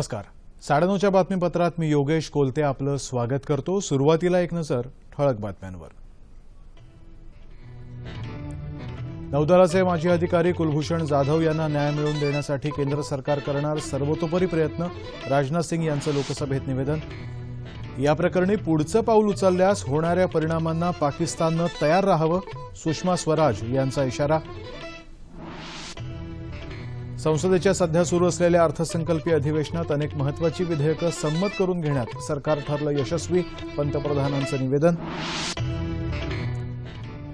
नमस्कार. साडेनऊच्या बातमीपत्रात मी योगेश कोलते आपलं स्वागत करतो. सुरुवातीला एक नजर ठळक बातम्यांवर. नौदलाचे माजी अधिकारी कुलभूषण जाधव यांना न्याय मिळवून देण्यासाठी केंद्र सरकार करणार सर्वतोपरी प्रयत्न राजनाथ सिंग यांचं लोकसभेत निवेदन. या प्रकरणी पुढचं पाऊल उचलल्यास होणाऱ्या परिणामांना पाकिस्ताननं तयार राहावं सुषमा स्वराज यांचा इशारा. संसदेच्या सध्या सुरू असलेल्या अर्थसंकल्पीय अधिवेशनात अनेक महत्वाची विधेयकं संमत करून घेण्यात सरकार ठरलं यशस्वी पंतप्रधानांचं निवेदन.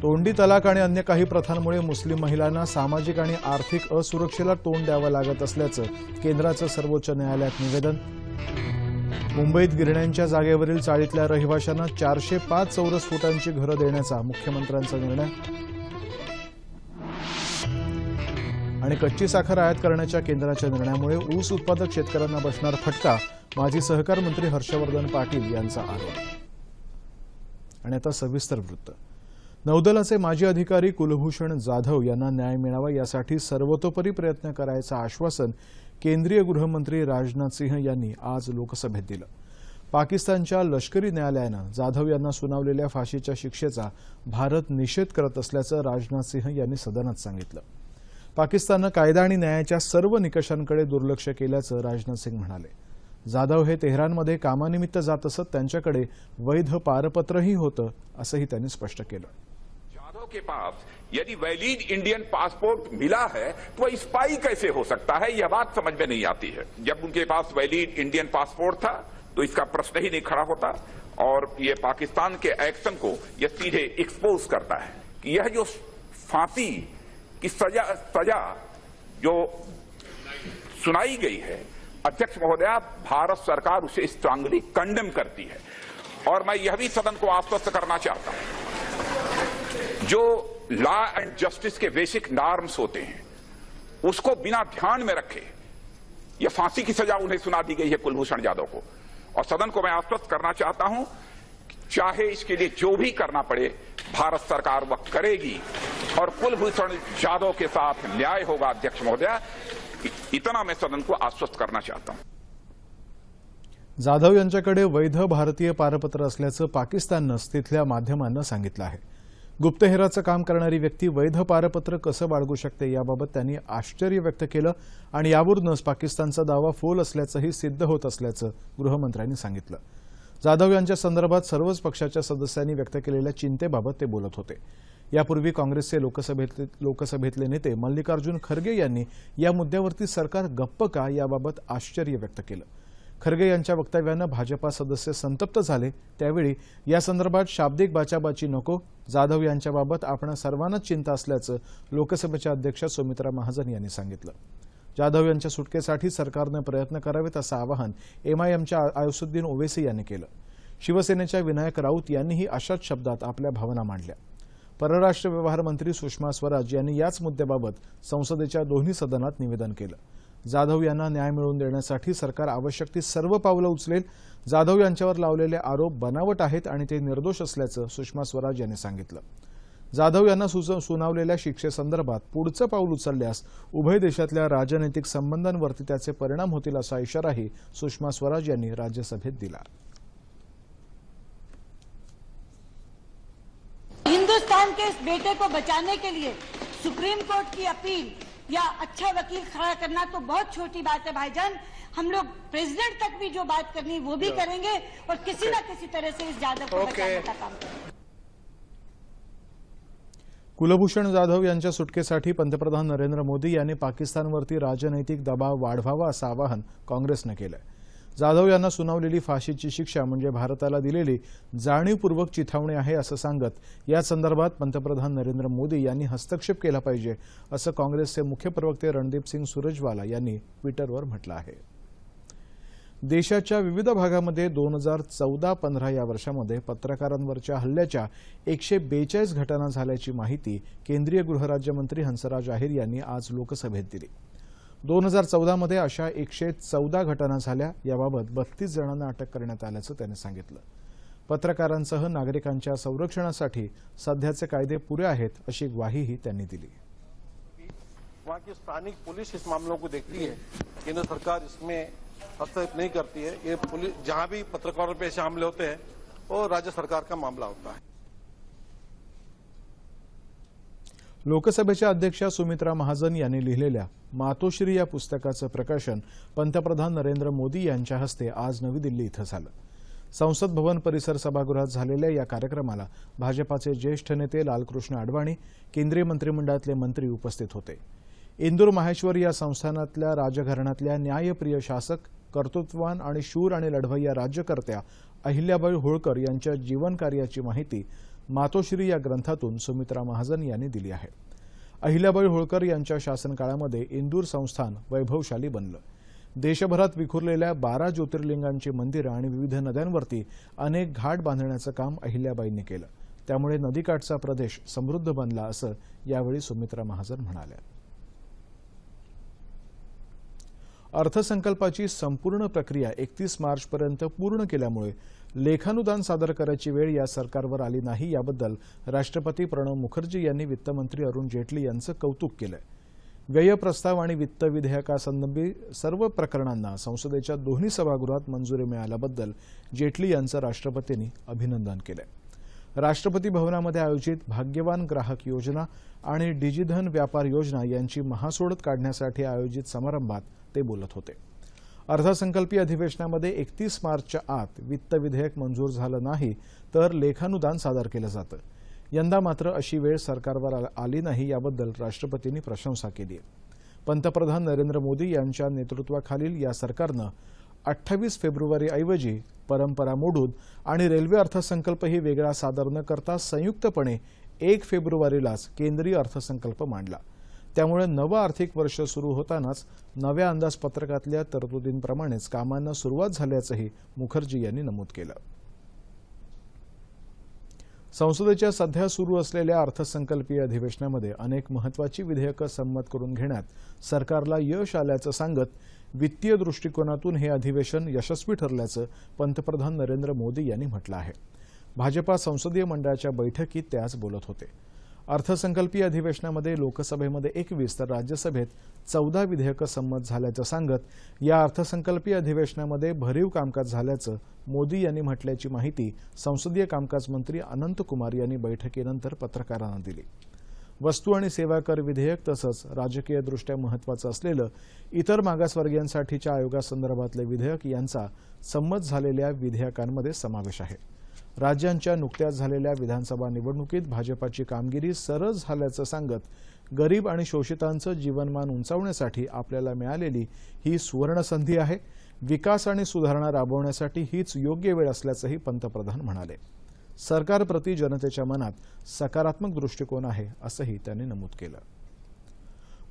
तोंडी तलाक आणि अन्य काही प्रथांमुळे मुस्लिम महिलांना सामाजिक आणि आर्थिक असुरक्षेला तोंड द्यावं लागत असल्याचं केंद्राचं सर्वोच्च न्यायालयात निवेदन. मुंबईत गिरण्यांच्या जागेवरील चाळीतल्या रहिवाशांना चारशे पाच चौरस फुटांची घरं देण्याचा मुख्यमंत्र्यांचा निर्णय. आणि कच्ची साखर आयात करण्याच्या केंद्राच्या निर्णयामुळे ऊस उत्पादक शेतकऱ्यांना बसणार फटका माजी सहकार मंत्री हर्षवर्धन पाटील यांचा आरोप. आणि आता सविस्तर वृत्त. नौदलाचे माजी अधिकारी कुलभूषण जाधव यांना न्याय मिळावा यासाठी सर्वतोपरी प्रयत्न करायचं आश्वासन केंद्रीय गृहमंत्री राजनाथ सिंह यांनी आज लोकसभेत दिलं. पाकिस्तानच्या लष्करी न्यायालयानं जाधव यांना सुनावलेल्या फाशीच्या शिक्षेचा भारत निषेध करत असल्याचं राजनाथ सिंह यांनी सदनात सांगितलं. पाकिस्ताननं कायदा आणि न्यायाच्या सर्व निकषांकडे दुर्लक्ष केल्याचं राजनाथ सिंग म्हणाले. जाधव हे तेहरानमध्ये कामानिमित्त जात असत त्यांच्याकडे वैध पारपत्रही होतं असंही त्यांनी स्पष्ट केलं. जाधव के पास यदि वैलिड इंडियन पासपोर्ट मिला है तो वह स्पाई कैसे हो सकता है? यह बात समझ में नहीं आती है। जब उनके पास वैलिड इंडियन पासपोर्ट था तो इसका प्रश्न ही नहीं खड़ा होता और ये पाकिस्तान के एक्शन को यह सीधे एक्सपोज करता है कि यह जो फांसी की सजा सजा जो सुनाई गई है, अध्यक्ष महोदया, भारत सरकार उसे स्ट्रांगली कंडेम करती है। और मैं यह भी सदन को आश्वस्त करना चाहता हूँ, जो लॉ एंड जस्टिस के बेसिक नॉर्म्स होते हैं, उसको बिना ध्यान में रखे यह फांसी की सजा उन्हें सुना दी गई है कुलभूषण यादव को। और सदन को मैं आश्वस्त करना चाहता हूँ चाहे इसके लिए जो भी करना पड़े भारत सरकार वह करेगी। और कुलभूषण जाधव के साथ न्याय होगा अध्यक्ष महोदय। इतना मैं सदन को आश्वस्त करना चाहता हूं। जाधव यांच्याकडे वैध भारतीय पारपत्र असल्याचं पाकिस्ताननं तिथल्या माध्यमांना सांगितलं आहे. गुप्तहेराचं काम करणारी व्यक्ती वैध पारपत्र कसं बाळगू शकते याबाबत त्यांनी आश्चर्य व्यक्त केलं आणि यावरूनच पाकिस्तानचा दावा फोल असल्याचंही सिद्ध होत असल्याचं गृहमंत्र्यांनी सांगितलं. जाधव यांच्या संदर्भात सर्वच पक्षाच्या सदस्यांनी व्यक्त केलेल्या चिंतेबाबत ते बोलत होते. यापूर्वी काँग्रेसचे लोकसभेतले लोकसभेतले नेते मल्लिकार्जुन खरगे यांनी या मुद्द्यावरती सरकार गप्प का याबाबत आश्चर्य व्यक्त केलं. खरगे यांच्या वक्तव्यानं भाजपा सदस्य संतप्त झाले. त्यावेळी या संदर्भात शाब्दिक बाचाबाची नको जाधव यांच्याबाबत आपण सर्वांनाच चिंता असल्याचं लोकसभेच्या अध्यक्षा सुमित्रा महाजन यांनी सांगितलं. जाधव यांच्या सुटकेसाठी सरकारनं प्रयत्न करावेत असं आवाहन एमआयएमच्या आयुसुद्दीन ओवेसी यांनी केलं. शिवसेनेच्या विनायक राऊत यांनीही अशाच शब्दात आपल्या भावना मांडल्या. परराष्ट्र व्यवहार मंत्री सुषमा स्वराज यांनी याच मुद्द्याबाबत संसदेच्या दोन्ही सदनात निवेदन केलं. जाधव यांना न्याय मिळवून देण्यासाठी सरकार आवश्यक ती सर्व पावलं उचलेल जाधव यांच्यावर लावलेले आरोप बनावट आहेत आणि ते निर्दोष असल्याचं सुषमा स्वराज यांनी सांगितलं. जाधव यांना सुनावलेल्या शिक्षेसंदर्भात पुढचं पाऊल उचलल्यास उभय देशातल्या राजनैतिक संबंधांवरती त्याचे परिणाम होतील असा इशाराही सुषमा स्वराज यांनी राज्यसभेत दिला. हिंदुस्तान के इस बेटे को बचाने के लिए सुप्रीम कोर्ट की अपील या अच्छा वकील खड़ा करना तो बहुत छोटी बात है भाईजान। हम लोग प्रेसिडेंट तक भी जो बात करनी वो भी करेंगे और किसी ना किसी तरह से इस जादव को बचाने का काम करेंगे। कुलभूषण जाधव यांच्या सुटकेसाठी पंतप्रधान नरेंद्र मोदी यांनी पाकिस्तानवरती राजनैतिक दबाव वाढवावा असं आवाहन काँग्रेसनं केलंय. जाधव यांना सुनावलेली फाशीची शिक्षा म्हणजे भारताला दिलेली जाणीवपूर्वक चिथावणी आहे असं सांगत या संदर्भात पंतप्रधान नरेंद्र मोदी यांनी हस्तक्षेप केला पाहिजे असं काँग्रेसचे मुख्य प्रवक्ते रणदीप सिंग सुरजवाला यांनी ट्विटरवर म्हटलं आहे. देशाच्या विविध भागामध्ये दोन हजार चौदा पंधरा या वर्षामध्ये पत्रकारांवरच्या हल्ल्याच्या एकशे बेचाळीस घटना झाल्याची माहिती केंद्रीय गृहराज्यमंत्री हंसराज अहिर यांनी आज लोकसभेत दिली. दोन हजार चौदामध्ये अशा एकशे चौदा घटना झाल्या याबाबत बत्तीस जणांना अटक करण्यात आल्याचं त्यांनी सांगितलं. पत्रकारांसह नागरिकांच्या संरक्षणासाठी सध्याचे कायदे पुरे आहेत अशी ग्वाहीही त्यांनी दिली. वहाँ की स्थानिक पुलिस इस मामलों को देखती है। केंद्र सरकार इसमें हस्तक्षेप नहीं करती है। ये पुलिस जहां भी पत्रकारों पे ऐसे हमले होते हैं वो राज्य सरकार का मामला होता है। लोकसभेच्या अध्यक्षा सुमित्रा महाजन यांनी लिहिलेल्या मातोश्री या पुस्तकाचं प्रकाशन पंतप्रधान नरेंद्र मोदी यांच्या हस्ते आज नवी दिल्ली इथं झालं. संसद भवन परिसर सभागृहात झालेल्या या कार्यक्रमाला भाजपाचे ज्येष्ठ नेते लालकृष्ण अडवाणी केंद्रीय मंत्रिमंडळातले मंत्री उपस्थित होते. इंदूर माहेश्वर या संस्थानातल्या राजघराण्यातल्या न्यायप्रिय शासक कर्तृत्वान आणि शूर आणि लढवय्या राज्यकर्त्या अहिल्याबाई होळकर यांच्या जीवनकार्याची माहिती मातोश्री या ग्रंथातून सुमित्रा महाजन यांनी दिली आहे. अहिल्याबाई होळकर यांच्या शासनकाळामध्ये इंदूर संस्थान वैभवशाली बनलं. देशभरात विखुरलेल्या बारा ज्योतिर्लिंगांची मंदिरं आणि विविध नद्यांवरती अनेक घाट बांधण्याचं काम अहिल्याबाईंनी केलं. त्यामुळे नदीकाठचा प्रदेश समृद्ध बनला असं यावेळी सुमित्रा महाजन म्हणाल्या. अर्थसंकल्पाची संपूर्ण प्रक्रिया एकतीस मार्चपर्यंत पूर्ण केल्यामुळे लेखानुदान सादर करायची वेळ या सरकारवर आली नाही याबद्दल राष्ट्रपती प्रणव मुखर्जी यांनी वित्तमंत्री अरुण जेटली यांचं कौतुक केलंय. व्यय प्रस्ताव आणि वित्त विधेयकासंबंधी सर्व प्रकरणांना संसदेच्या दोन्ही सभागृहात मंजुरी मिळाल्याबद्दल जेटली यांचं राष्ट्रपतींनी अभिनंदन केलंय. राष्ट्रपती भवनामध्ये आयोजित भाग्यवान ग्राहक योजना आणि डिजिधन व्यापार योजना यांची महासोडत काढण्यासाठी आयोजित समारंभात ते बोलत होते. अर्थसंकल्पीय अधिवेशनामध्ये एकतीस मार्चच्या आत वित्त विधेयक मंजूर झालं नाही तर लेखानुदान सादर केलं जातं. यंदा मात्र अशी वेळ सरकारवर आ- आली नाही याबद्दल राष्ट्रपतींनी प्रशंसा केली. आहे पंतप्रधान नरेंद्र मोदी यांच्या नेतृत्वाखालील या सरकारनं अठ्ठावीस फेब्रुवारीऐवजी परंपरा मोडून आणि रेल्वे अर्थसंकल्पही वेगळा सादर न करता संयुक्तपणे एक फेब्रुवारीलाच केंद्रीय अर्थसंकल्प मांडला. त्यामुळे नवं आर्थिक वर्ष सुरू होतानाच नव्या अंदाजपत्रकातल्या तरतुदींप्रमाणेच कामांना सुरुवात झाल्याचंही मुखर्जी यांनी नमूद केलं. संसदेच्या सध्या सुरू असलेल्या अर्थसंकल्पीय अधिवेशनामध्ये अनेक महत्वाची विधेयकं संमत करून घेण्यात सरकारला यश आल्याचं सांगत वित्तीय दृष्टिकोनातून हे अधिवेशन यशस्वी ठरल्याचं पंतप्रधान नरेंद्र मोदी यांनी म्हटलं आहे. भाजपा संसदीय मंडळाच्या बैठकीत ते आज बोलत होते. अर्थसंकल्पीय अधिवेशनामध्ये लोकसभेमध्ये एकवीस तर राज्यसभेत चौदा विधेयकं संमत झाल्याचं सांगत या अर्थसंकल्पीय अधिवेशनामध्ये भरीव कामकाज झाल्याचं मोदी यांनी म्हटल्याची माहिती संसदीय कामकाज मंत्री अनंत कुमार यांनी बैठकीनंतर पत्रकारांना दिली. वस्तू आणि सेवा कर विधेयक तसंच राजकीयदृष्ट्या महत्वाचं असलेलं इतर मागासवर्गीयांसाठीच्या आयोगासंदर्भातले विधेयक यांचा संमत झालेल्या विधेयकांमध्ये समावेश आहे. राज्यांच्या नुकत्याच झालेल्या विधानसभा निवडणुकीत भाजपाची कामगिरी सरळ झाल्याचं सांगत गरीब आणि शोषितांचं जीवनमान उंचावण्यासाठी आपल्याला मिळालेली ही सुवर्णसंधी आहे. विकास आणि सुधारणा राबवण्यासाठी हीच योग्य वेळ असल्याचंही पंतप्रधान म्हणाले. सरकारप्रती जनतेच्या मनात सकारात्मक दृष्टिकोन आहे असंही त्यांनी नमूद केलं.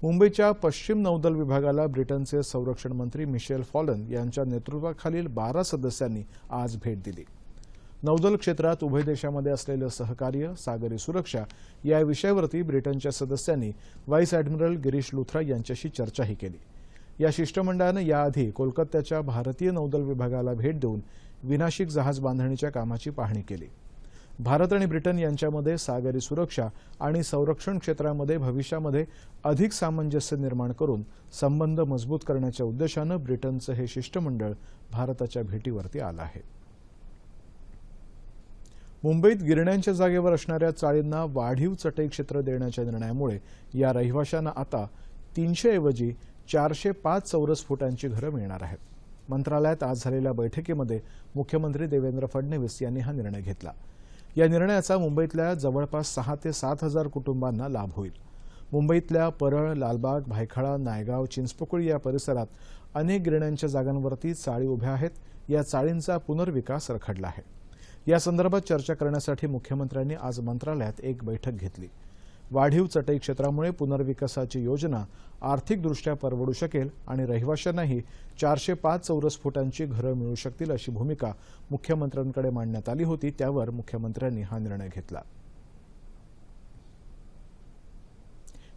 मुंबईच्या पश्चिम नौदल विभागाला ब्रिटनचे संरक्षण मंत्री मिशेल फॉलन यांच्या नेतृत्वाखालील बारा सदस्यांनी आज भेट दिली. नौदल क्षेत्रात उभय देशामध्ये असलेलं सहकार्य सागरी सुरक्षा या विषयावरती ब्रिटनच्या सदस्यांनी व्हाईस ॲडमिरल गिरीश लुथ्रा यांच्याशी चर्चाही केली. या शिष्टमंडळानं याआधी कोलकात्याच्या भारतीय नौदल विभागाला भेट देऊन विनाशिक जहाज बांधणीच्या कामाची पाहणी केली. भारत आणि ब्रिटन यांच्यामध्ये सागरी सुरक्षा आणि संरक्षण क्षेत्रामध्ये भविष्यामध्ये अधिक सामंजस्य निर्माण करून संबंध मजबूत करण्याच्या उद्देशानं ब्रिटनचं हे शिष्टमंडळ भारताच्या भेटीवरती आलं आहे. मुंबईत गिरण्यांच्या जागेवर असणाऱ्या चाळींना वाढीव चटई क्षेत्र देण्याच्या निर्णयामुळे या रहिवाशांना आता तीनशेऐवजी चारशे पाच चौरस फुटांची घरं मिळणार आहेत. मंत्रालयात आज झालेल्या बैठकीमध्ये मुख्यमंत्री देवेंद्र फडणवीस यांनी हा निर्णय घेतला. या निर्णयाचा मुंबईतल्या जवळपास सहा ते सात हजार कुटुंबांना लाभ होईल. मुंबईतल्या परळ लालबाग भायखळा नायगाव चिंचपोकळी या परिसरात अनेक गिरण्यांच्या जागांवरती चाळी उभ्या आहेत. या चाळींचा पुनर्विकास रखडला आहे. या संदर्भात चर्चा करण्यासाठी मुख्यमंत्र्यांनी आज मंत्रालयात एक बैठक घेतली. वाढीव चटई क्षेत्रामुळे पुनर्विकासाची योजना आर्थिकदृष्ट्या परवडू शकेल आणि रहिवाशांनाही चारशे पाच चौरस फुटांची घरं मिळू शकतील अशी भूमिका मुख्यमंत्र्यांकडे मांडण्यात आली होती. त्यावर मुख्यमंत्र्यांनी हा निर्णय घेतला.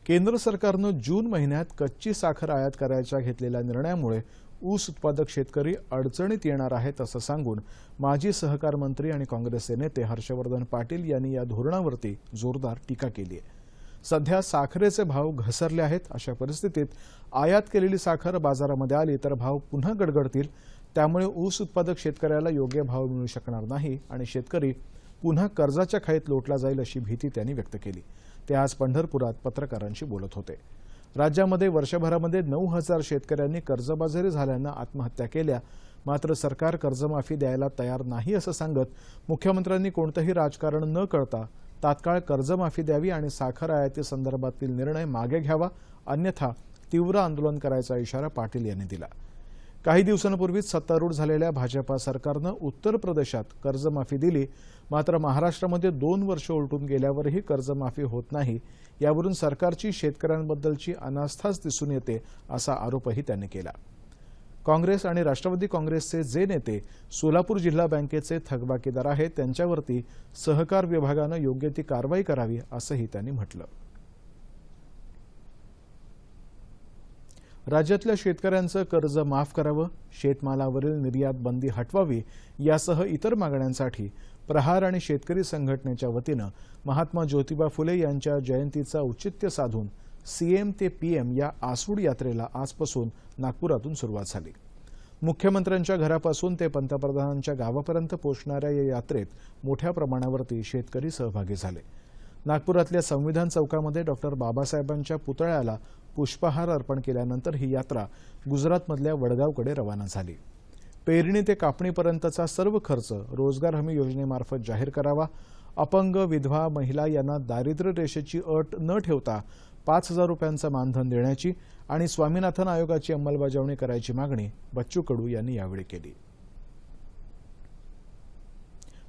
केंद्र सरकारनं जून महिन्यात कच्ची साखर आयात करायच्या घेतलेल्या निर्णयामुळे ऊस उत्पादक शेतकरी अडचणीत येणार आहेत असं सांगून माजी सहकार मंत्री आणि काँग्रेसचे नेते हर्षवर्धन पाटील यांनी या धोरणावरती जोरदार टीका केली आहे. सध्या साखरेचे भाव घसरले आहेत अशा परिस्थितीत आयात केलेली साखर बाजारामध्ये आली तर भाव पुन्हा गडगडतील. त्यामुळे ऊस उत्पादक शेतकऱ्याला योग्य भाव मिळू शकणार नाही आणि शेतकरी पुन्हा कर्जाच्या खाईत लोटला जाईल अशी भीती त्यांनी व्यक्त केली. ते आज पंढरपुरात पत्रकारांशी बोलत होते. राज्यामध्ये वर्षभरामध्ये नऊ हजार शेतकऱ्यांनी कर्जबाजारी झाल्यानं आत्महत्या केल्या. मात्र सरकार कर्जमाफी द्यायला तयार नाही असं सांगत मुख्यमंत्र्यांनी कोणतंही राजकारण न करता तात्काळ कर्जमाफी द्यावी आणि साखर आयातीसंदर्भातील निर्णय मागे घ्यावा अन्यथा तीव्र आंदोलन करायचा इशारा पाटील यांनी दिला. काही दिवसांपूर्वीच सत्तारूढ झालेल्या भाजपा सरकारनं उत्तर प्रदेशात कर्जमाफी दिली. मात्र महाराष्ट्रामध्ये दोन वर्ष उलटून गेल्यावरही कर्जमाफी होत नाही. यावरून सरकारची शेतकऱ्यांबद्दलची अनास्थाच दिसून येते असा आरोपही त्यांनी केला. काँग्रेस आणि राष्ट्रवादी काँग्रेसचे जे नेते सोलापूर जिल्हा बँकेचे थकबाकीदार आहेत त्यांच्यावरती सहकार विभागानं योग्य ती कारवाई करावी असंही त्यांनी म्हटलं. राज्यातल्या शेतकऱ्यांचं कर्ज माफ करावं शेतमालावरील निर्यात बंदी हटवावी यासह इतर मागण्यांसाठी प्रहार आणि शेतकरी संघटनेच्या वतीनं महात्मा ज्योतिबा फुले यांच्या जयंतीचा औचित्य साधून सीएम ते पीएम या आसूड यात्रेला आजपासून नागपुरातून सुरुवात झाली. मुख्यमंत्र्यांच्या घरापासून ते पंतप्रधानांच्या गावापर्यंत पोचणाऱ्या या यात्रेत मोठ्या प्रमाणावरती शेतकरी सहभागी झाले. नागपुरातल्या संविधान चौकामध्ये डॉक्टर बाबासाहेबांच्या पुतळ्याला पुष्पहार अर्पण केल्यानंतर ही यात्रा गुजरातमधल्या वडगावकडे रवाना झाली. पेरणी ते कापणीपर्यंतचा सर्व खर्च रोजगार हमी योजनेमार्फत जाहीर करावा अपंग विधवा महिला यांना दारिद्र्य रेषेची अट न ठेवता पाच हजार रुपयांचं मानधन देण्याची आणि स्वामीनाथन आयोगाची अंमलबजावणी करायची मागणी बच्चू कडू यांनी यावेळी केली.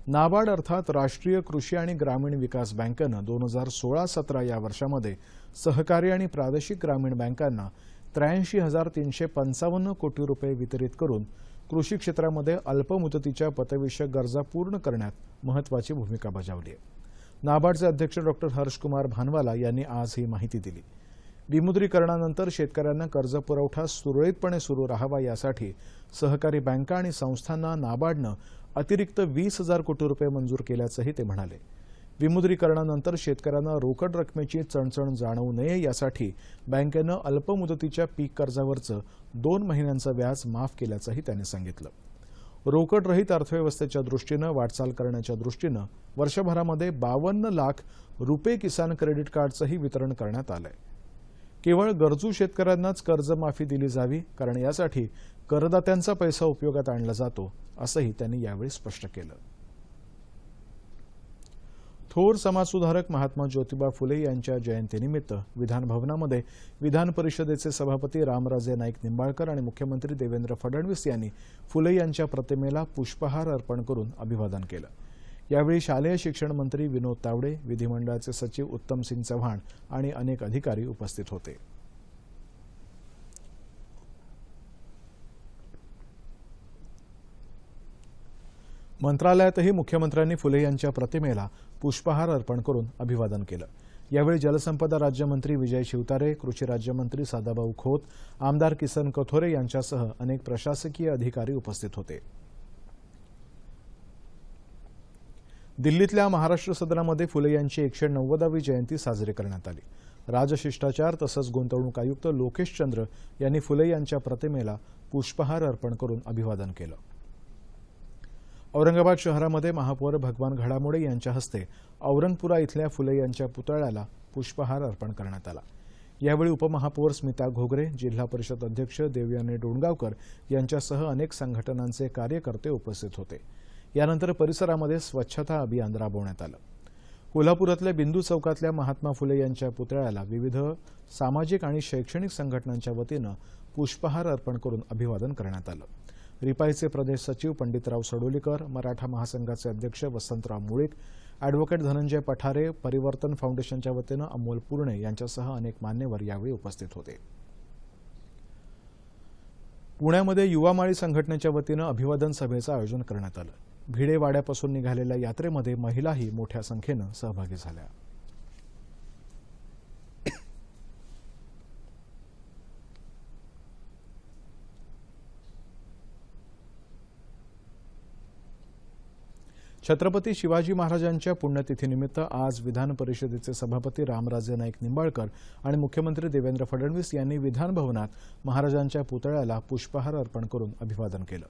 नाबार्ड अर्थात राष्ट्रीय कृषी आणि ग्रामीण विकास बँकेनं दोन हजार सोळा सतरा या वर्षामध्ये सहकारी आणि प्रादेशिक ग्रामीण बँकांना त्र्याऐंशी हजार तीनशे पंचावन्न कोटी रुपये वितरित करून कृषी क्षेत्रामध्ये अल्पमुदतीच्या पतविषयक गरजा पूर्ण करण्यात महत्वाची भूमिका बजावली आहे. नाबार्डचे अध्यक्ष डॉक्टर हर्षकुमार भानवाला यांनी आज ही माहिती दिली. विमुद्रीकरणानंतर शेतकऱ्यांना कर्ज पुरवठा सुरळीतपणे सुरू राहावा यासाठी सहकारी बँका आणि संस्थांना नाबार्डनं अतिरिक्त वीस हजार कोटी रुपये मंजूर केल्याचंही ते म्हणाले. विमुद्रीकरणानंतर शेतकऱ्यांना रोकड रकमेची चणचण जाणवू नये यासाठी बँकेनं अल्पमुदतीच्या पीक कर्जावरचं दोन महिन्यांचं व्याज माफ केल्याचंही त्यांनी सांगितलं. रोकडरहित अर्थव्यवस्थेच्या दृष्टीनं वाटचाल करण्याच्या दृष्टीनं वर्षभरामध्ये बावन्न लाख रुपये किसान क्रेडिट कार्डचंही वितरण करण्यात आलंय. केवळ गरजू शेतकऱ्यांनाच कर्जमाफी दिली जावी कारण यासाठी करदात्यांचा पैसा उपयोगात आणला जातो असंही त्यांनी यावेळी स्पष्ट केलं. थोर समाजसुधारक महात्मा ज्योतिबा फुले यांच्या जयंतीनिमित्त विधानभवनामध्ये विधान परिषदेचे सभापती रामराजे नाईक निंबाळकर आणि मुख्यमंत्री देवेंद्र फडणवीस यांनी फुले यांच्या प्रतिमेला पुष्पहार अर्पण करून अभिवादन केलं. यावेळी शालेय शिक्षण मंत्री विनोद तावडे विधिमंडळाचे सचिव उत्तमसिंग चव्हाण आणि अनेक अधिकारी उपस्थित होते. मंत्रालयातही मुख्यमंत्र्यांनी फुले यांच्या प्रतिमेला पुष्पहार अर्पण करून अभिवादन केलं. यावेळी जलसंपदा राज्यमंत्री विजय शिवतारे कृषी राज्यमंत्री सादाभाऊ खोत आमदार किसन कथोरे यांच्यासह अनेक प्रशासकीय अधिकारी उपस्थित होते. दिल्लीतल्या महाराष्ट्र सदनामध्ये फुले यांची एकशे नव्वदावी जयंती साजरी करण्यात आली. राजशिष्टाचार तसंच गुंतवणूक आयुक्त लोकेश चंद्र यांनी फुले यांच्या प्रतिमेला पुष्पहार अर्पण करून अभिवादन केलं. औरंगाबाद शहरामध्ये महापौर भगवान घडामोडे यांच्या हस्ते औरंगपुरा इथल्या फुले यांच्या पुतळ्याला पुष्पहार अर्पण करण्यात आला. यावेळी उपमहापौर स्मिता घोगरे जिल्हा परिषद अध्यक्ष देवयाने डोणगावकर यांच्यासह अनेक संघटनांचे कार्यकर्ते उपस्थित होते. यानंतर परिसरामध्ये स्वच्छता अभियान राबवण्यात आलं. कोल्हापुरातल्या बिंदू चौकातल्या महात्मा फुले यांच्या पुतळ्याला विविध सामाजिक आणि शैक्षणिक संघटनांच्या वतीनं पुष्पहार अर्पण करून अभिवादन करण्यात आलं. रिपाईचे प्रदेश सचिव पंडितराव सडोलीकर मराठा महासंघाचे अध्यक्ष वसंतराव मुळीक अॅडव्होकेट धनंजय पठारे परिवर्तन फाउंडेशनच्या वतीनं अमोल पूर्णे यांच्यासह अनेक मान्यवर यावेळी उपस्थित होते. पुण्यामध्ये युवामाळी संघटनेच्या वतीनं अभिवादन सभेचं आयोजन करण्यात आलं. भिडेवाड्यापासून निघालेल्या यात्रेमध्ये महिलाही मोठ्या संख्येनं सहभागी झाल्या. छत्रपती शिवाजी महाराजांच्या पुण्यतिथीनिमित्त आज विधान परिषदेचे सभापती रामराजे नाईक निंबाळकर आणि मुख्यमंत्री देवेंद्र फडणवीस यांनी विधानभवनात महाराजांच्या पुतळ्याला पुष्पहार अर्पण करून अभिवादन केलं.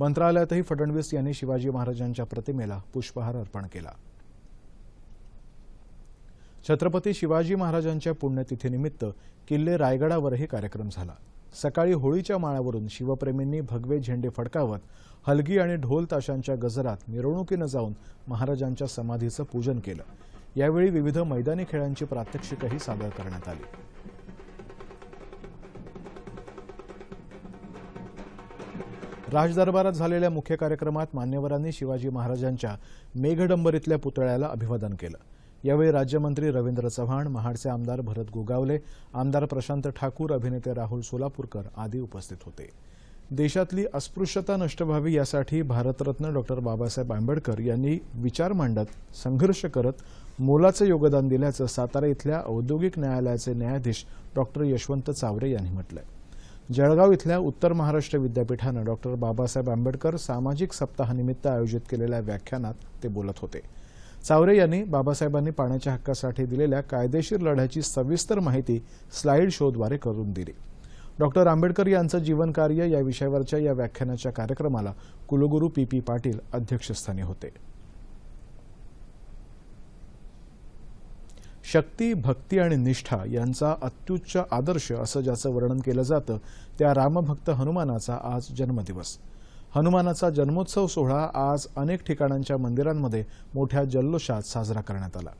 मंत्रालयातही फडणवीस यांनी शिवाजी महाराजांच्या प्रतिमेला पुष्पहार अर्पण केला. छत्रपती शिवाजी महाराजांच्या पुण्यतिथीनिमित्त किल्ले रायगडावरही कार्यक्रम झाला. सकाळी होळीच्या माळावरून शिवप्रेमींनी भगवे झेंडे फडकावत हलगी आणि ढोल ताशांच्या गजरात मिरवणुकीनं जाऊन महाराजांच्या समाधीचं पूजन केलं. यावेळी विविध मैदानी खेळांची प्रात्यक्षिकही सादर करण्यात आली. राजदरबारात झालेल्या मुख्य कार्यक्रमात मान्यवरांनी शिवाजी महाराजांच्या मेघडंबरीतल्या पुतळ्याला अभिवादन केलं. यावेळी राज्यमंत्री रवींद्र चव्हाण महाडचे आमदार भरत गोगावले आमदार प्रशांत ठाकूर अभिनेते राहुल सोलापूरकर आदी उपस्थित होते. देशातली अस्पृश्यता नष्ट व्हावी यासाठी भारतरत्न डॉक्टर बाबासाहेब आंबेडकर यांनी विचार मांडत संघर्ष करत मोलाचं योगदान दिल्याचं सातारा इथल्या औद्योगिक न्यायालयाचे न्यायाधीश डॉक्टर यशवंत चावरे यांनी म्हटलंय. जळगाव इथल्या उत्तर महाराष्ट्र विद्यापीठानं डॉक्टर बाबासाहेब आंबेडकर सामाजिक सप्ताहानिमित्त आयोजित केलेल्या व्याख्यानात ते बोलत होते. चावरे यांनी बाबासाहेबांनी पाण्याच्या हक्कासाठी दिलेल्या कायदेशीर लढ्याची सविस्तर माहिती स्लाईड शोद्वारे करून दिली. डॉक्टर आंबेडकर यांचं जीवनकार्य या विषयावरच्या या व्याख्यानाच्या कार्यक्रमाला कुलगुरू पी पी पाटील अध्यक्षस्थानी होते. शक्ती भक्ती आणि निष्ठा यांचा अत्युच्च आदर्श असं ज्याचं वर्णन केलं जातं त्या रामभक्त हनुमानाचा आज जन्मदिवस. हनुमानाचा जन्मोत्सव सोहळा आज अनेक ठिकाणांच्या मंदिरांमध्ये मोठ्या जल्लोषात साजरा करण्यात आला.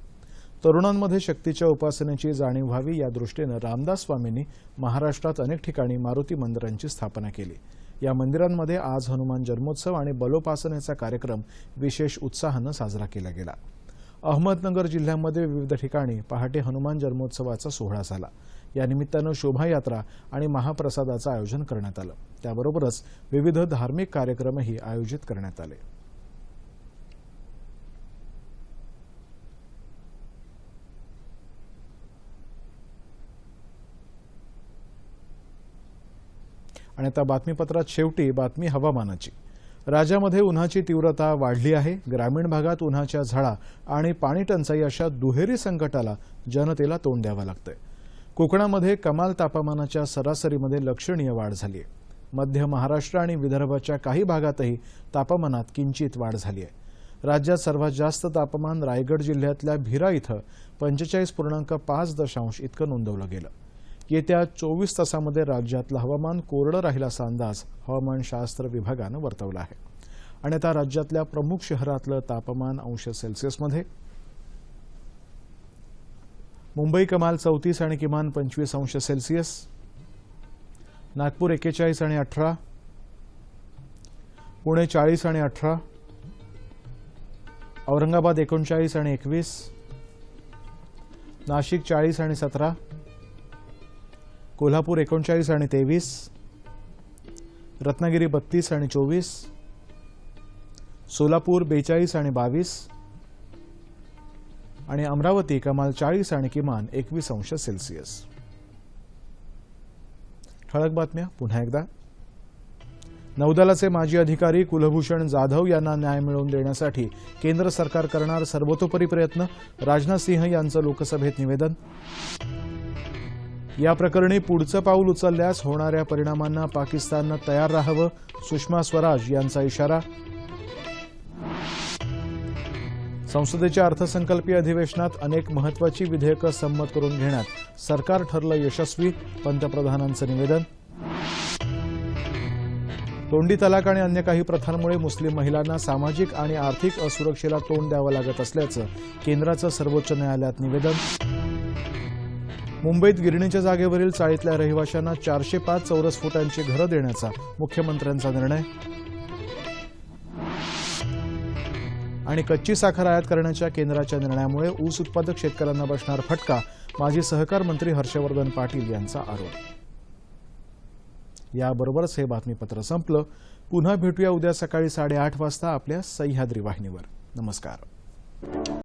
तरुणांमध्ये शक्तीच्या उपासनेची जाणीव व्हावी या दृष्टीनं रामदास स्वामींनी महाराष्ट्रात अनेक ठिकाणी मारुती मंदिरांची स्थापना केली. या मंदिरांमध्ये आज हनुमान जन्मोत्सव आणि बलोपासनेचा कार्यक्रम विशेष उत्साहानं साजरा केला गेला. अहमदनगर जिल्ह्यामध्ये विविध ठिकाणी पहाटे हनुमान जन्मोत्सवाचा सोहळा झाला. या निमित्तानं शोभायात्रा आणि महाप्रसादाचं आयोजन करण्यात आलं. त्याबरोबरच विविध धार्मिक कार्यक्रमही आयोजित करण्यात आले. आणि आता बातमीपत्रात शेवटी बातमी हवामानाची. राज्यामध्ये उन्हाची तीव्रता वाढली आहे. ग्रामीण भागात उन्हाच्या झळा आणि पाणी टंचाई अशा दुहेरी संकटाला जनतेला तोंड द्यावं लागतंय. कोकणामध्ये कमाल तापमानाच्या सरासरीमध्ये लक्षणीय वाढ झाली आहे मध्य महाराष्ट्र आणि विदर्भाच्या काही भागातही तापमानात किंचित वाढ झाली आहे राज्यात सर्वात जास्त तापमान रायगड जिल्ह्यातल्या भिरा इथं पंचेचाळीस पूर्णांक पाच दशांश इतकं नोंदवलं गेलं. येत्या चोवीस तासामध्ये राज्यातलं हवामान कोरडं राहील असा अंदाज हवामानशास्त्र विभागानं वर्तवला आहे. आणि आता राज्यातल्या प्रमुख शहरातलं तापमान अंश सेल्सिअसमध्ये मुंबई कमाल चौतीस आणि किमान पंचवीस अंश सेल्सिअस नागपूर एक्केचाळीस आणि अठरा पुणे चाळीस आणि अठरा औरंगाबाद एकोणचाळीस आणि एकवीस नाशिक चाळीस आणि सतरा कोल्हापूर एकोणचाळीस आणि तेवीस रत्नागिरी बत्तीस आणि चोवीस सोलापूर बेचाळीस आणि बावीस आणि अमरावती कमाल चाळीस आणि किमान एकवीस अंश सेल्सिअस. ठळक बातम्या पुन्हा एकदा. नौदलाचे माजी अधिकारी कुलभूषण जाधव यांना न्याय मिळवून देण्यासाठी केंद्र सरकार करणार सर्वतोपरी प्रयत्न राजनाथ सिंह यांचं लोकसभेत निवेदन. या प्रकरणी पुढचं पाऊल उचलल्यास होणाऱ्या परिणामांना पाकिस्ताननं तयार राहावं सुषमा स्वराज यांचा इशारा. संसदेच्या अर्थसंकल्पीय अधिवेशनात अनेक महत्वाची विधेयकं संमत करून घेण्यात सरकार ठरलं यशस्वी पंतप्रधानांचं निवेदन. तोंडी तलाक आणि अन्य काही प्रथांमुळे मुस्लिम महिलांना सामाजिक आणि आर्थिक असुरक्षेला तोंड द्यावं लागत असल्याचं केंद्राचं सर्वोच्च न्यायालयात निवेदन. मुंबईत गिरणीच्या जागेवरील चाळीतल्या रहिवाशांना चारशे पाच चौरस फुटांची घरं देण्याचा मुख्यमंत्र्यांचा निर्णय. आणि कच्ची साखर आयात करण्याच्या केंद्राच्या निर्णयामुळे ऊस उत्पादक शेतकऱ्यांना बसणार फटका माजी सहकार मंत्री हर्षवर्धन पाटील यांचा आरोप. याबरोबरच हे बातमीपत्र संपलं. पुन्हा भेटूया उद्या सकाळी साडेआठ वाजता आपल्या सह्याद्री वाहिनीवर. नमस्कार.